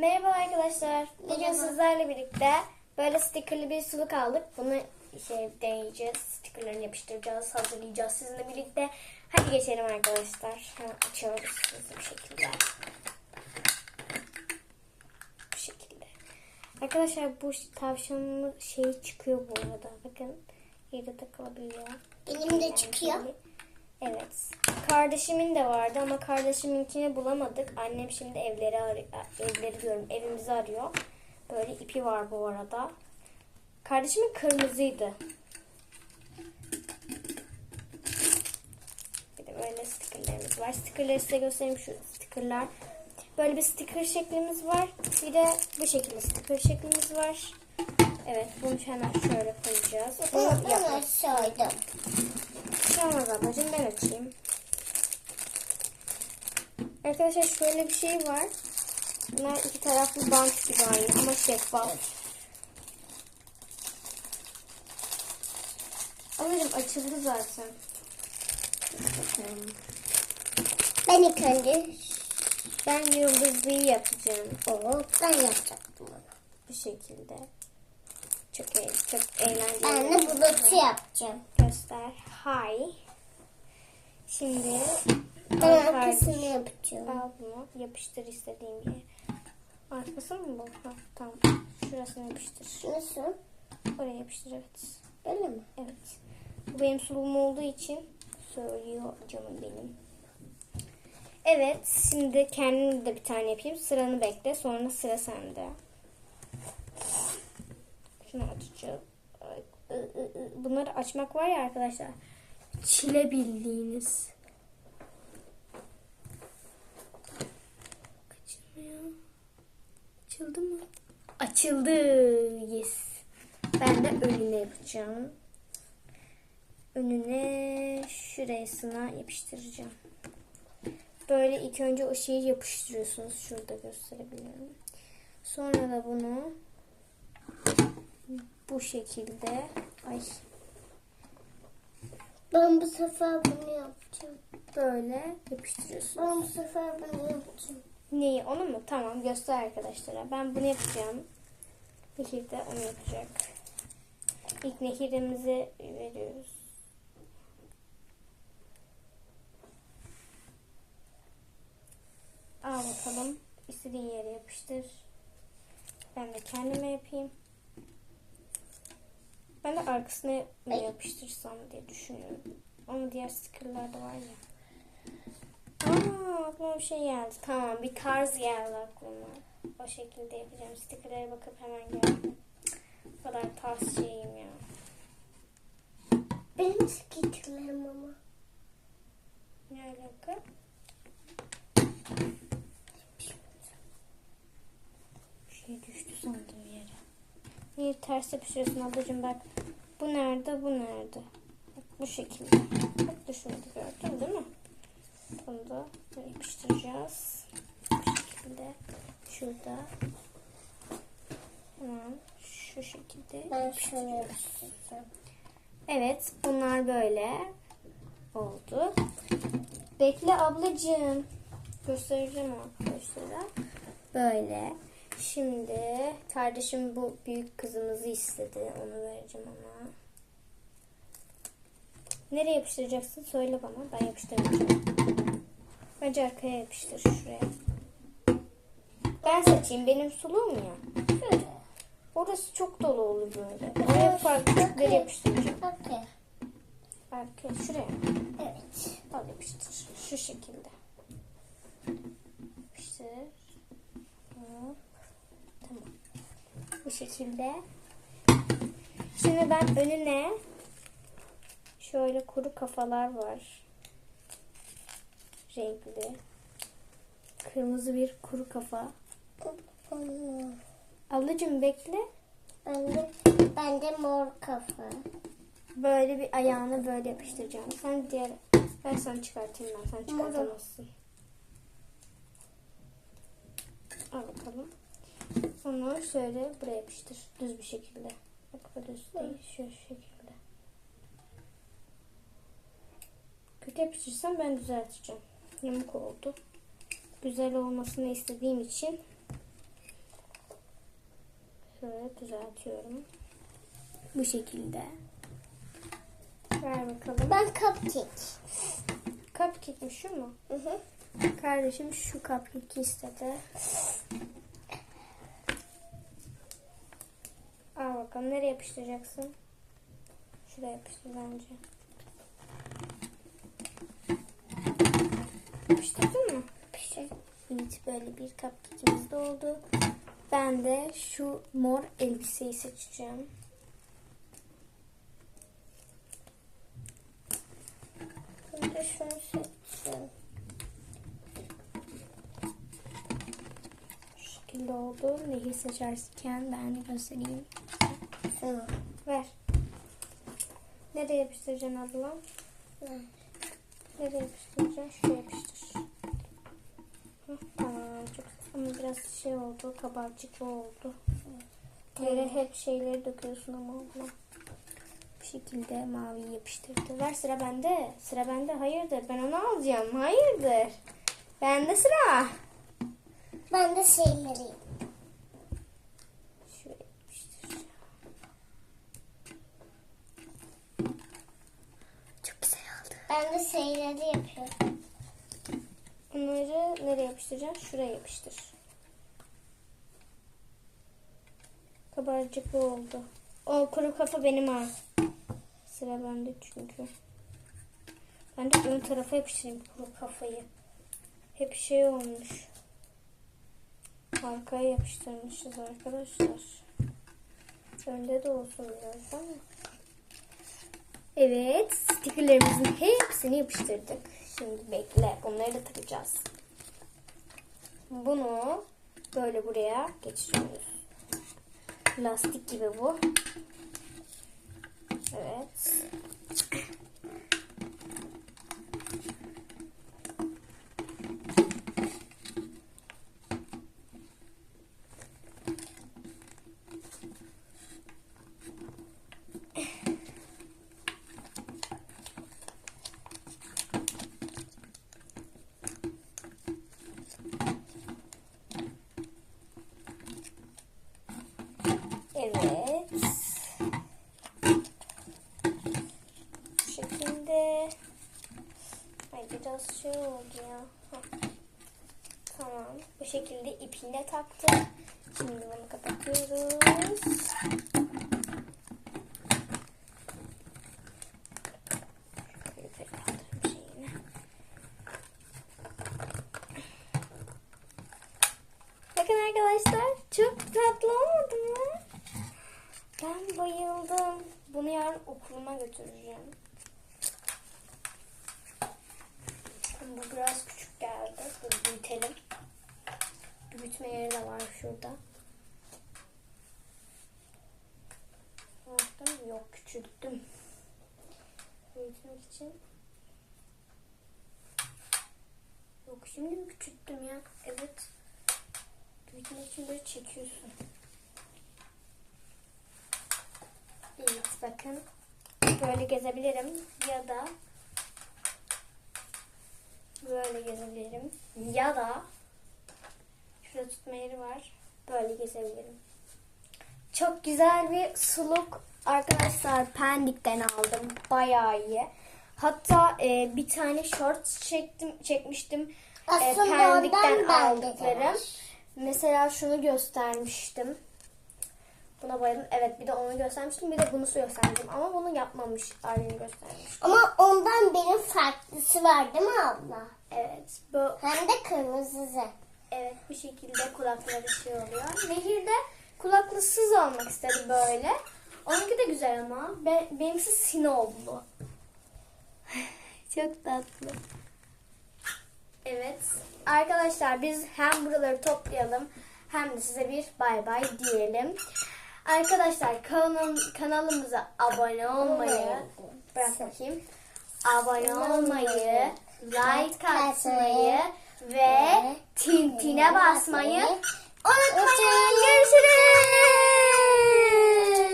Merhaba arkadaşlar. Bugün sizlerle birlikte böyle stickerlı bir suluk aldık. Bunu şey deneyeceğiz. Stickerlarını yapıştıracağız, hazırlayacağız sizinle birlikte. Hadi geçelim arkadaşlar. Hemen açıyoruz hızlı bir şekilde. Bu şekilde. Arkadaşlar bu tavşanın şeyi çıkıyor bu arada. Bakın yerde takılabiliyor. Benim de çıkıyor. Evet. Kardeşimin de vardı ama kardeşiminkini bulamadık. Annem şimdi evleri arıyor. Evleri diyorum. Evimizi arıyor. Böyle ipi var bu arada. Kardeşimin kırmızıydı. Bir de böyle stickerlerimiz var. Stickerleri size göstereyim şu stickerlar. Böyle bir sticker şeklimiz var. Bir de bu şekilde sticker şeklimiz var. Evet bunu hemen şöyle koyacağız. Bunu Ben, ben Tamam ablacığım ben açayım. Arkadaşlar şöyle bir şey var. Bunlar iki taraflı bant gibi aynı ama şeffaf. Ablacığım açıldı zaten. Ben ilk önce Ben yıldızlıyı yapacağım. o ben yapacaktım onu. Bu şekilde. Çok eğ çok eğlenceli. Ben de bulutu yapacağım. Göster. Hi. Şimdi arkasını yapacağım. Al bunu yapıştır istediğin yere. Arkası mı bu? Ha, tamam. Şurasını yapıştır. Nasıl? Oraya yapıştır evet. Böyle mi? Evet. Bu benim suluğum olduğu için söylüyor canım benim. Evet. Şimdi kendim de bir tane yapayım. Sıranı bekle. Sonra sıra sende. Şunu açacağım. Bunları açmak var ya arkadaşlar. Çile bildiğiniz. Açılmıyor. Açıldı mı? Açıldı. Yes. Ben de önüne yapacağım. Önüne şurasına yapıştıracağım. Böyle ilk önce o şeyi yapıştırıyorsunuz. Şurada gösterebilirim. Sonra da bunu bu şekilde ay Ben bu sefer bunu yapacağım. böyle yapıştırıyorsunuz. Ben bu sefer bunu yapacağım. Neyi? Onu mu? Tamam göster arkadaşlara. Ben bunu yapacağım. Nehir de onu yapacak. İlk nehirimizi veriyoruz. Al bakalım. İstediğin yere yapıştır. Ben de kendime yapayım. Ben de arkasına Ay. yapıştırsam diye düşünüyorum. Ama diğer stickerlar da var ya. Aa, aklıma bir şey geldi. Tamam bir tarz geldi aklıma. O şekilde yapacağım. Stickerlere bakıp hemen geldim. O kadar tarz şeyim ya. Benim skitlerim ama. Ne alaka? Bir şey düştü sandım yere. Niye ters yapışıyorsun ablacığım bak. Bu nerede bu nerede? Bak bu şekilde. Bak düşmedi gördün değil mi? Bunu da yapıştıracağız. Bu şekilde. Şurada. Hemen şu şekilde. Ben şöyle yapacağım. Evet, bunlar böyle oldu. Bekle ablacığım. Göstereceğim arkadaşlara. Böyle. Şimdi kardeşim bu büyük kızımızı istedi. Onu vereceğim ona. Nereye yapıştıracaksın? Söyle bana. Ben yapıştıracağım. Bence arkaya yapıştır şuraya. Ben seçeyim. Benim suluğum ya. Şöyle. Orası çok dolu olur böyle. Oraya farklı küçükleri yapıştıracağım. Okey. Arkaya şuraya. Evet. Al yapıştır. Şu şekilde. Yapıştır. Hop. Tamam. Bu şekilde. Şimdi ben önüne şöyle kuru kafalar var. Renkli. Kırmızı bir kuru kafa. Ablacığım bekle. Ben de, ben de mor kafa. Böyle bir ayağını böyle yapıştıracağım. Sen diğer... Ben sana çıkartayım ben. Sen çıkartamazsın. Al bakalım. Onu şöyle buraya yapıştır. Düz bir şekilde. Bak düz değil. Şu şekilde. Kötü yapıştırsam ben düzelteceğim. Yamuk oldu. Güzel olmasını istediğim için Şöyle düzeltiyorum. Bu şekilde. Ver bakalım. Ben cupcake. Cupcake mi şu mu? Hı hı. Kardeşim şu cupcake'i istedi. Al bakalım nereye yapıştıracaksın? Şuraya yapıştır bence. Yapıştırdın mı? Pişir. Evet böyle bir cupcake'imiz de oldu. Ben de şu mor elbiseyi seçeceğim. De şunu seçeceğim. Şu şekilde oldu. Neyi seçerken ben de göstereyim. Şunu. Ver. Nereye yapıştıracaksın ablam? Ver. Nereye yapıştıracaksın? Şuraya yapıştır. Hı, Tamam çok ama biraz şey oldu, kabarcıklı oldu. Yere hep şeyleri döküyorsun ama abla. Bu şekilde maviyi yapıştırdı. Ver sıra bende. Sıra bende. Hayırdır? Ben onu alacağım. Hayırdır? Bende sıra. Ben de şeyleri. Şuraya yapıştıracağım. Çok güzel oldu. Ben de şeyleri yapıyorum. Bunları nereye yapıştıracaksın? Şuraya yapıştır. Kabarcıklı oldu. O kuru kafa benim ha. Sıra bende çünkü. Ben de ön tarafa yapıştırayım kuru kafayı. Hep şey olmuş. Arkaya yapıştırmışız arkadaşlar. Önde de olsun biraz ama. Evet, stickerlerimizin hepsini yapıştırdık. Şimdi bekle, bunları da takacağız. Bunu böyle buraya geçiriyoruz. Lastik gibi bu. Evet. Bu şekilde. Ay biraz şey. Tamam. Bu şekilde ipini de taktım. Şimdi bunu kapatıyoruz. Bakın arkadaşlar çok tatlı olmadı mı? Ben bayıldım. Bunu yarın okuluma götüreceğim. Bu biraz küçük geldi. Dur büyütelim. Büyütme yeri de var şurada. Baktım yok küçülttüm. Büyütmek için. Yok şimdi mi küçülttüm ya? Evet. Büyütmek için böyle çekiyorsun. Evet bakın. Böyle gezebilirim ya da böyle gezebilirim ya da şurada tutma yeri var. Böyle gezebilirim. Çok güzel bir suluk arkadaşlar Pendik'ten aldım. Bayağı iyi. Hatta e, bir tane short çektim çekmiştim. E, Aslında Pendik'ten bende de aldıklarım. Mesela şunu göstermiştim. Buna bayıldım. Evet bir de onu göstermiştim. Bir de bunu göstermiştim. Ama bunu yapmamış halini göstermiştim. Ama ondan benim farklısı var değil mi abla? Evet. Bu Hem de kırmızısı. evet bu şekilde kulakları şey oluyor. Nehir de kulaklısız olmak istedi böyle. Onunki de güzel ama. Be, benimkisi sinollu. Çok tatlı. Evet. Arkadaşlar biz hem buraları toplayalım hem de size bir bay bay diyelim. Arkadaşlar kanal, kanalımıza abone olmayı bırak bakayım. Abone olmayı, like atmayı ve tintine basmayı unutmayın. Görüşürüz.